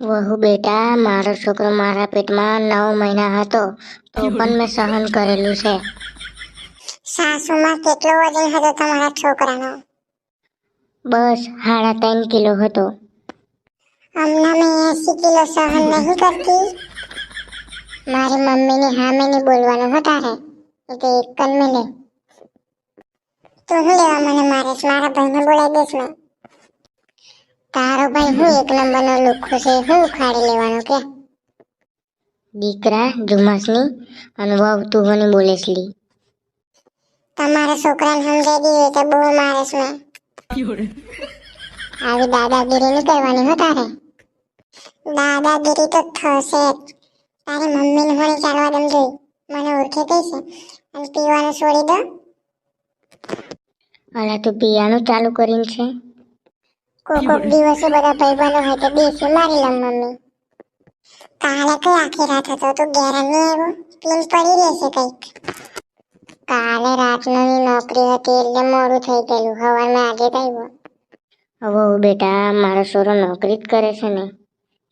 વહુ બેટા મારો છોકરો મારા પેટમાં નવ મહિના હતો તો પણ મેં સહન કરેલું છે. સાસુમાં કેટલો વજન હતો તમારા છોકરાનો? બસ સાડા ત્રણ કિલો હતો. હમણાં મેં એસી કિલો સહન નહીં કરતી. મારી મમ્મીની સામે નહીં બોલવાનું હો તારે એ તો એક જ મિલે તો હું લેવા મને મારે મારા ભાઈને બોલાવી દઈશ મેં તારો ભાઈ હું એક નંબરનો લુખો છે હું ઉખાડી લેવાનો કે? દીકરા જુમાસની અને વહુ તું મને બોલેસલી તમારા છોકરાને સમજાઈ દીધું તો બહુ મારે છે મેં આવી દાદાગીરી નહીં કરવાની હો તારે. દાદાગીરી તો થશે તારી મમ્મીને હોણી ચાલવા દમ જોઈ. મને ઓળખે કઈ છે. અને પીવાનું છોડી દો. અલા તું પીવાનું ચાલુ કરીને છે. કોક દિવસે બધા ભાઈબંધો હોય તો દેશી મારી લમ મમ્મી. હતો? તો કાલે રાતની નોકરી હતી એટલે મોડું થઈ ગયેલું. હવારમાં આજે વહુ બેટા, મારો છોરો નોકરી જ કરે છે ને.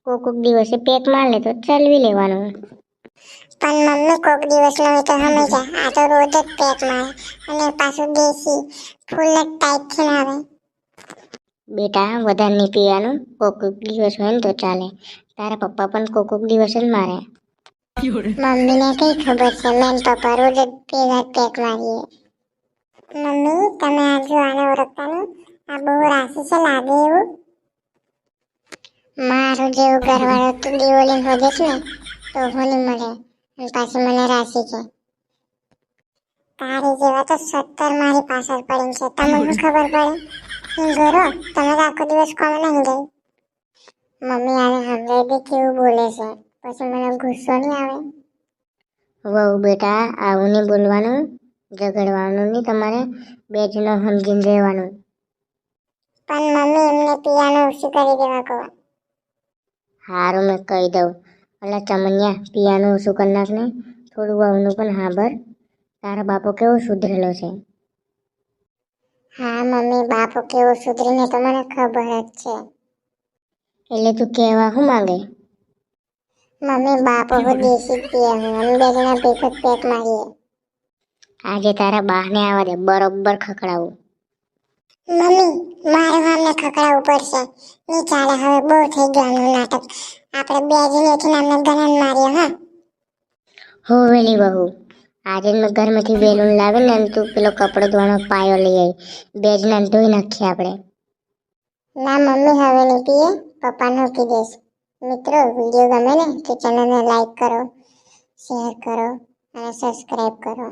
કોક કોક દિવસે પેક માર લે તો ચલવી લેવાનું. પણ મમ્મી, કોક દિવસ નો તો હંમેશા આ તો રોજ જ પેક મારે. અને પાછું દેશી. ફૂલ જ ટાઈટથી આવે. બેટા, વધારે નહીં પીવાનું. કોક દિવસ હોય ને તો ચાલે. તારા પપ્પા પણ કોક કોક દિવસ જ મારે. મમ્મીને કઈ ખબર છે? મેં પપ્પા રોજ જ પેલા પેક મારીએ મમ્મી, તમે આ આને ઓળખતા આ બહુ રાશિ છે, લાગે એવું? મારું જેવું ઘરવાળો તું દિવાળી હોજે ને, તો હોલી મળે. અને પાછી મને રાશિ છે. તારી જેવા તો સત્તર મારી પાછળ પડી છે. તમને ખબર પડે? હું તમે તો આખો દિવસ કોમ નહીં ગઈ. મમ્મી આને સમજાઈ દે કેવું બોલે છે. પછી મને ગુસ્સો નહીં આવે. વહુ બેટા આવું નહીં બોલવાનું ઝઘડવાનું નહીં તમારે બે જણો સમજીને રહેવાનું. પણ મમ્મી એમને પિયાનો ઓછું કરી દેવા કહો. હારું મેં કહી દઉં. એટલે ચમનિયા પિયાનું ઓછું કરી નાખ ને થોડું વહુનું પણ હાંભર તારા બાપો કેવો સુધરેલો છે. હા મમ્મી બાપો કેવો સુધરીને તો મને ખબર જ છે. એટલે તું કહેવા શું માંગે? મમ્મી બાપો હું દેશી જ પીએ હું અમે બે જણા ભેગો જ પેક મારીએ. આજે તારા બાને આવવા દે બરોબર ખખડાવું. મમ્મી મારે અમને ખકડાવું પડશે. નહીં ચાલે હવે બહુ થઈ ગયું નાટક. આપણે બે જણેથી અમને ગણન મારીએ હા? હો વેલી વહુ. આજે જ મેં ઘરમાંથી બેલૂન લાવીને અને તું પેલો કપડો ધોવાનો પાયો લઈ આવી બે જણા ધોઈ નાખીએ આપણે. ના, મમ્મી, હવે નહીં પીએ. પપ્પા મૂકી દઈશ. મિત્રો, વીડિયો ગમે ને તો ચેનલને લાઈક કરો, શેર કરો અને સબસ્ક્રાઈબ કરો.